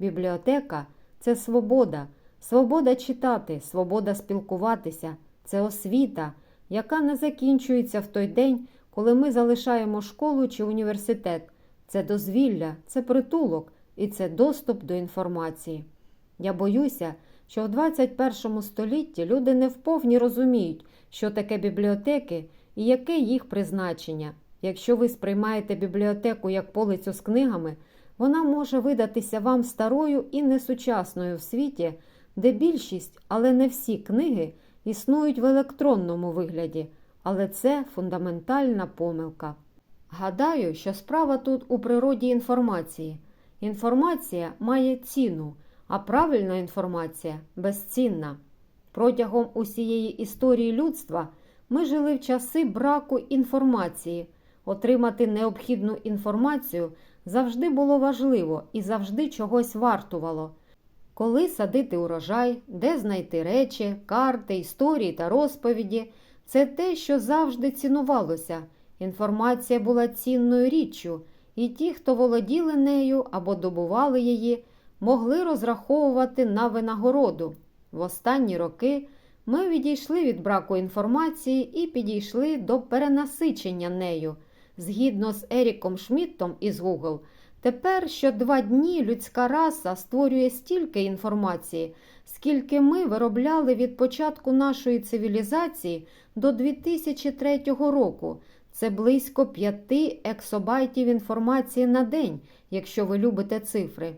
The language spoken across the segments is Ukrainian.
Бібліотека це свобода, свобода читати, свобода спілкуватися, це освіта, яка не закінчується в той день, коли ми залишаємо школу чи університет. Це дозвілля, це притулок і це доступ до інформації. Я боюся, що в 21 столітті люди не вповні розуміють, що таке бібліотеки і яке їх призначення. Якщо ви сприймаєте бібліотеку як полицю з книгами, вона може видатися вам старою і несучасною в світі, де більшість, але не всі книги існують в електронному вигляді, але це фундаментальна помилка. Гадаю, що справа тут у природі інформації. Інформація має ціну, а правильна інформація безцінна. Протягом усієї історії людства ми жили в часи браку інформації. Отримати необхідну інформацію завжди було важливо і завжди чогось вартувало. Коли садити урожай, де знайти речі, карти, історії та розповіді це те, що завжди цінувалося. Інформація була цінною річчю, і ті, хто володіли нею або добували її, могли розраховувати на винагороду. В останні роки ми відійшли від браку інформації і підійшли до перенасичення нею. Згідно з Еріком Шмідтом із Google, тепер що два дні людська раса створює стільки інформації, скільки ми виробляли від початку нашої цивілізації до 2003 року. Це близько 5 ексобайтів інформації на день, якщо ви любите цифри.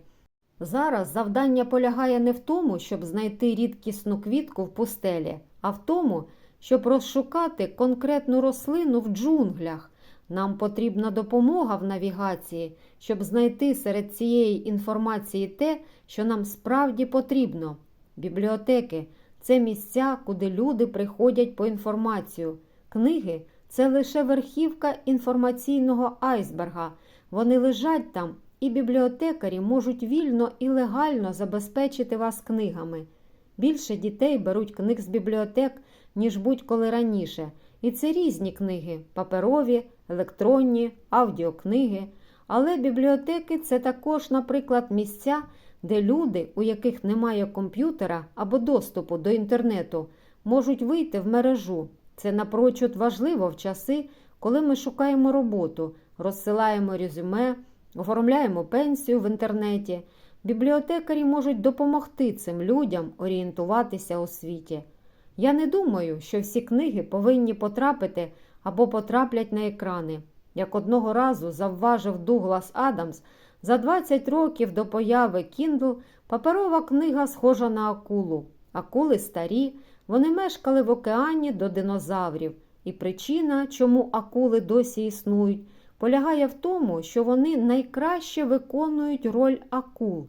Зараз завдання полягає не в тому, щоб знайти рідкісну квітку в пустелі, а в тому, щоб розшукати конкретну рослину в джунглях. Нам потрібна допомога в навігації, щоб знайти серед цієї інформації те, що нам справді потрібно. Бібліотеки це місця, куди люди приходять по інформацію. Книги це лише верхівка інформаційного айсберга. Вони лежать там, і бібліотекарі можуть вільно і легально забезпечити вас книгами. Більше дітей беруть книг з бібліотек, ніж будь-коли раніше. І це різні книги паперові, електронні, аудіокниги. Але бібліотеки це також, наприклад, місця, де люди, у яких немає комп'ютера або доступу до інтернету, можуть вийти в мережу. Це напрочуд важливо в часи, коли ми шукаємо роботу, розсилаємо резюме, оформляємо пенсію в інтернеті. Бібліотекарі можуть допомогти цим людям орієнтуватися у світі. Я не думаю, що всі книги повинні потрапити або потраплять на екрани. Як одного разу завважив Дуглас Адамс, за 20 років до появи Kindle паперова книга схожа на акулу. Акули старі, вони мешкали в океані до динозаврів, і причина, чому акули досі існують, полягає в тому, що вони найкраще виконують роль акул.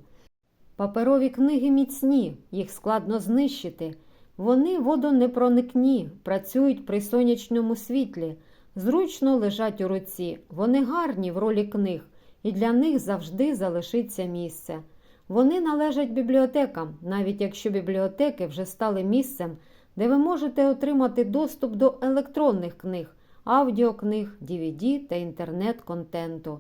Паперові книги міцні, їх складно знищити. Вони водонепроникні, працюють при сонячному світлі, зручно лежать у руці. Вони гарні в ролі книг, і для них завжди залишиться місце. Вони належать бібліотекам, навіть якщо бібліотеки вже стали місцем, де ви можете отримати доступ до електронних книг, аудіокниг, DVD та інтернет-контенту.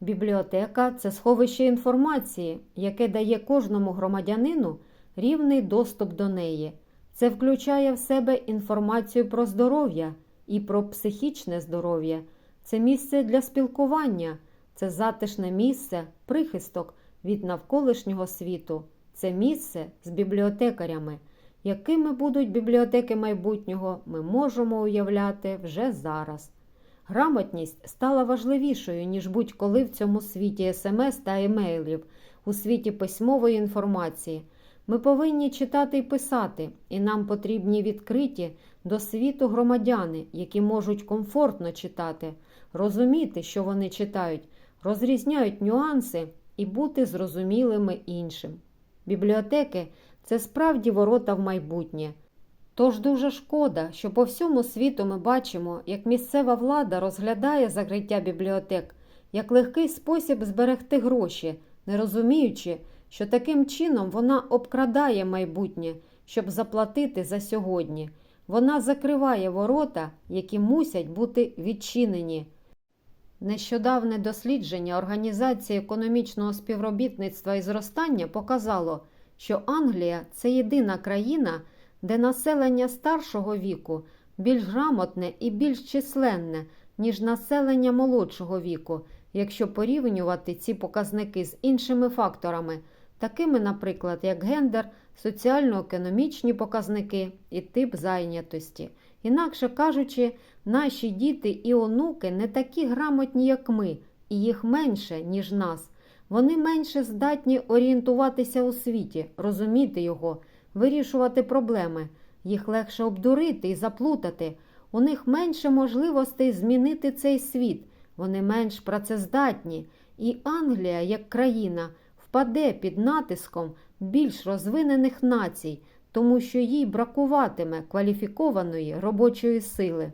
Бібліотека це сховище інформації, яке дає кожному громадянину рівний доступ до неї. Це включає в себе інформацію про здоров'я і про психічне здоров'я. Це місце для спілкування, це затишне місце, прихисток від навколишнього світу. Це місце з бібліотекарями. Якими будуть бібліотеки майбутнього, ми можемо уявляти вже зараз. Грамотність стала важливішою, ніж будь-коли в цьому світі смс та емейлів, у світі письмової інформації. Ми повинні читати і писати, і нам потрібні відкриті до світу громадяни, які можуть комфортно читати, розуміти, що вони читають, розрізняють нюанси і бути зрозумілими іншим. Бібліотеки це справді ворота в майбутнє. Тож дуже шкода, що по всьому світу ми бачимо, як місцева влада розглядає закриття бібліотек як легкий спосіб зберегти гроші, не розуміючи, що таким чином вона обкрадає майбутнє, щоб заплатити за сьогодні. Вона закриває ворота, які мусять бути відчинені. Нещодавне дослідження Організації економічного співробітництва і зростання показало, що Англія це єдина країна, де населення старшого віку більш грамотне і більш численне, ніж населення молодшого віку, якщо порівнювати ці показники з іншими факторами, такими, наприклад, як гендер, соціально-економічні показники і тип зайнятості. Інакше кажучи, наші діти і онуки не такі грамотні, як ми, і їх менше, ніж нас. Вони менше здатні орієнтуватися у світі, розуміти його, вирішувати проблеми. Їх легше обдурити і заплутати. У них менше можливостей змінити цей світ. Вони менш працездатні. І Англія, як країна, впаде під натиском більш розвинених націй, тому що їй бракуватиме кваліфікованої робочої сили.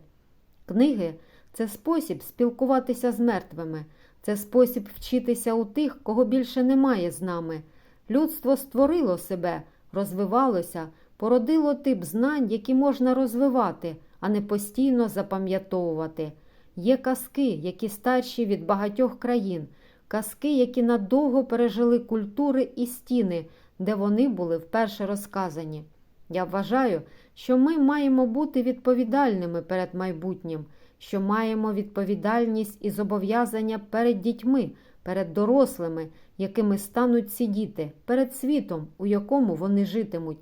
Книги це спосіб спілкуватися з мертвими, це спосіб вчитися у тих, кого більше немає з нами. Людство створило себе, розвивалося, породило тип знань, які можна розвивати, а не постійно запам'ятовувати. Є казки, які старші від багатьох країн, казки, які надовго пережили культури і стіни, де вони були вперше розказані. Я вважаю, що ми маємо бути відповідальними перед майбутнім, що маємо відповідальність і зобов'язання перед дітьми, перед дорослими, якими стануть ці діти, перед світом, у якому вони житимуть.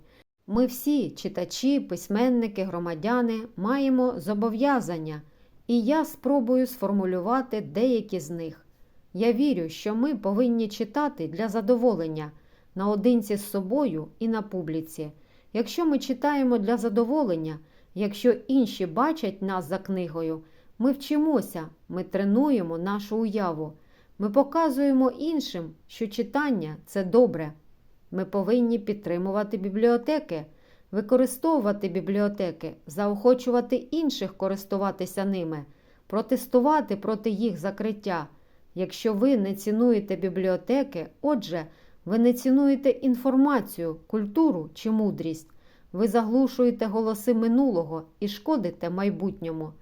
Ми всі, читачі, письменники, громадяни, маємо зобов'язання, і я спробую сформулювати деякі з них. Я вірю, що ми повинні читати для задоволення наодинці з собою і на публіці. Якщо ми читаємо для задоволення, якщо інші бачать нас за книгою, ми вчимося, ми тренуємо нашу уяву, ми показуємо іншим, що читання це добре. Ми повинні підтримувати бібліотеки, використовувати бібліотеки, заохочувати інших користуватися ними, протестувати проти їх закриття. Якщо ви не цінуєте бібліотеки, отже, ви не цінуєте інформацію, культуру чи мудрість. Ви заглушуєте голоси минулого і шкодите майбутньому.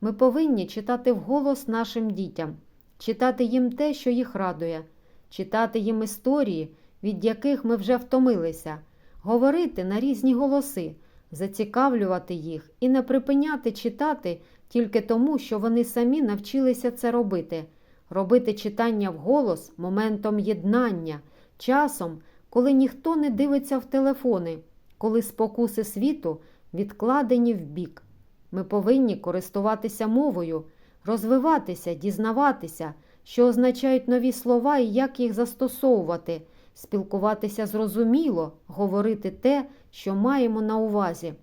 Ми повинні читати вголос нашим дітям, читати їм те, що їх радує, читати їм історії, від яких ми вже втомилися, говорити на різні голоси, зацікавлювати їх і не припиняти читати тільки тому, що вони самі навчилися це робити, робити читання вголос моментом єднання часом, коли ніхто не дивиться в телефони, коли спокуси світу відкладені в бік. Ми повинні користуватися мовою, розвиватися, дізнаватися, що означають нові слова і як їх застосовувати, спілкуватися зрозуміло, говорити те, що маємо на увазі.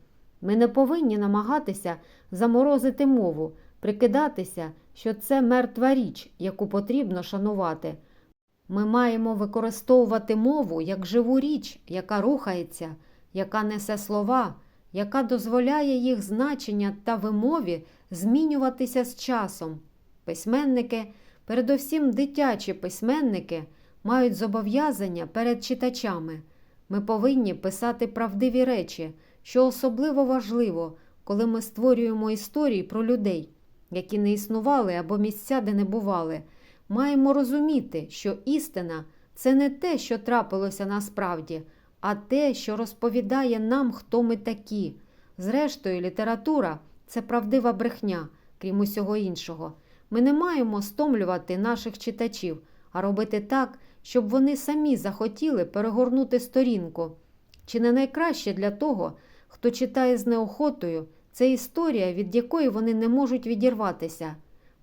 Ми не повинні намагатися заморозити мову, прикидатися, що це мертва річ, яку потрібно шанувати. Ми маємо використовувати мову як живу річ, яка рухається, яка несе слова, яка дозволяє їх значення та вимові змінюватися з часом. Письменники, передусім дитячі письменники, мають зобов'язання перед читачами. Ми повинні писати правдиві речі, що особливо важливо, коли ми створюємо історії про людей, які не існували або місця, де не бували. Маємо розуміти, що істина це не те, що трапилося насправді, а те, що розповідає нам, хто ми такі. Зрештою, література це правдива брехня, крім усього іншого. Ми не маємо стомлювати наших читачів, а робити так, щоб вони самі захотіли перегорнути сторінку. Чи не найкраще для того, хто читає з неохотою, це історія, від якої вони не можуть відірватися.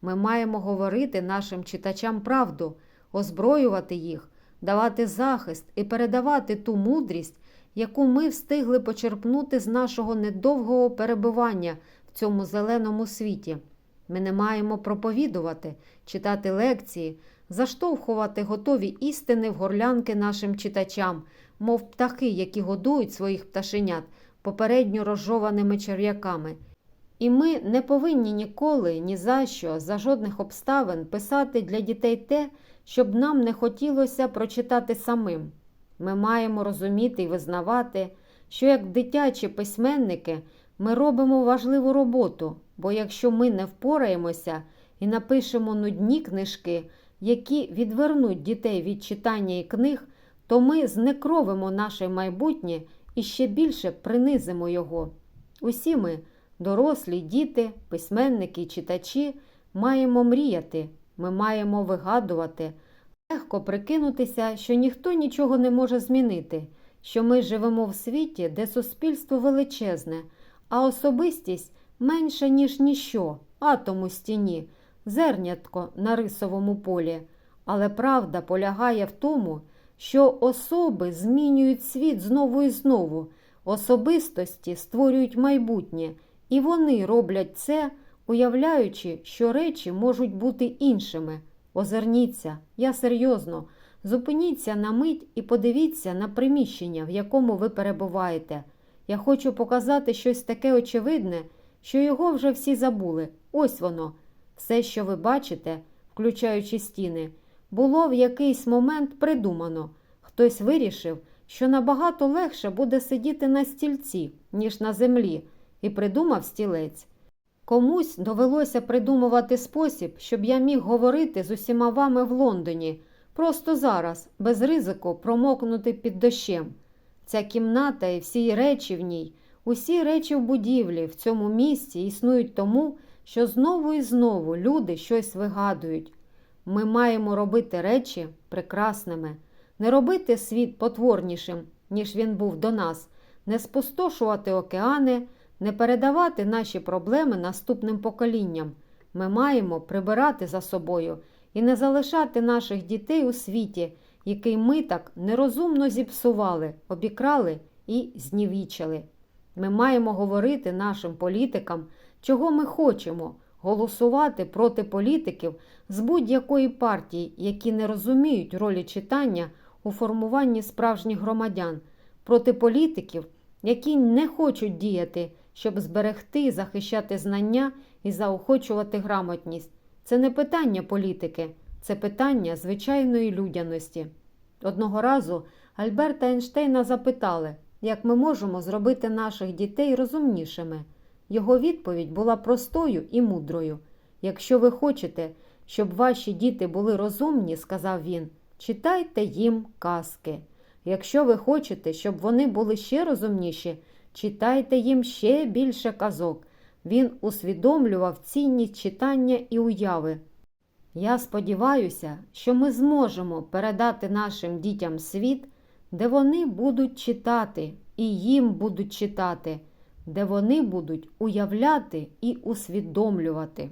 Ми маємо говорити нашим читачам правду, озброювати їх, давати захист і передавати ту мудрість, яку ми встигли почерпнути з нашого недовгого перебування в цьому зеленому світі. Ми не маємо проповідувати, читати лекції, заштовхувати готові істини в горлянки нашим читачам, мов птахи, які годують своїх пташенят попередньо розжованими черв'яками. І ми не повинні ніколи, ні за що, за жодних обставин писати для дітей те, щоб нам не хотілося прочитати самим. Ми маємо розуміти і визнавати, що як дитячі письменники ми робимо важливу роботу, бо якщо ми не впораємося, і напишемо нудні книжки, які відвернуть дітей від читання і книг, то ми знекровимо наше майбутнє і ще більше принизимо його. Усі ми, дорослі, діти, письменники, читачі, маємо мріяти, ми маємо вигадувати. Легко прикинутися, що ніхто нічого не може змінити, що ми живемо в світі, де суспільство величезне, а особистість менша, ніж ніщо, атом у стіні, зернятко на рисовому полі. Але правда полягає в тому, що особи змінюють світ знову і знову, особистості створюють майбутнє, і вони роблять це, уявляючи, що речі можуть бути іншими. Озирніться, я серйозно, зупиніться на мить і подивіться на приміщення, в якому ви перебуваєте. Я хочу показати щось таке очевидне, що його вже всі забули. Ось воно. Все, що ви бачите, включаючи стіни, було в якийсь момент придумано. Хтось вирішив, що набагато легше буде сидіти на стільці, ніж на землі, і придумав стілець. Комусь довелося придумувати спосіб, щоб я міг говорити з усіма вами в Лондоні, просто зараз, без ризику промокнути під дощем. Ця кімната і всі речі в ній, усі речі в будівлі в цьому місці існують тому, що знову і знову люди щось вигадують. Ми маємо робити речі прекрасними, не робити світ потворнішим, ніж він був до нас, не спустошувати океани, не передавати наші проблеми наступним поколінням. Ми маємо прибирати за собою і не залишати наших дітей у світі, який ми так нерозумно зіпсували, обікрали і знівічили. Ми маємо говорити нашим політикам, чого ми хочемо, голосувати проти політиків з будь-якої партії, які не розуміють ролі читання у формуванні справжніх громадян, проти політиків, які не хочуть діяти, щоб зберегти захищати знання і заохочувати грамотність. Це не питання політики, це питання звичайної людяності. Одного разу Альберта Ейнштейна запитали, як ми можемо зробити наших дітей розумнішими. Його відповідь була простою і мудрою. Якщо ви хочете, щоб ваші діти були розумні, сказав він, читайте їм казки. Якщо ви хочете, щоб вони були ще розумніші, читайте їм ще більше казок. Він усвідомлював цінність читання і уяви. Я сподіваюся, що ми зможемо передати нашим дітям світ, де вони будуть читати і їм будуть читати, де вони будуть уявляти і усвідомлювати.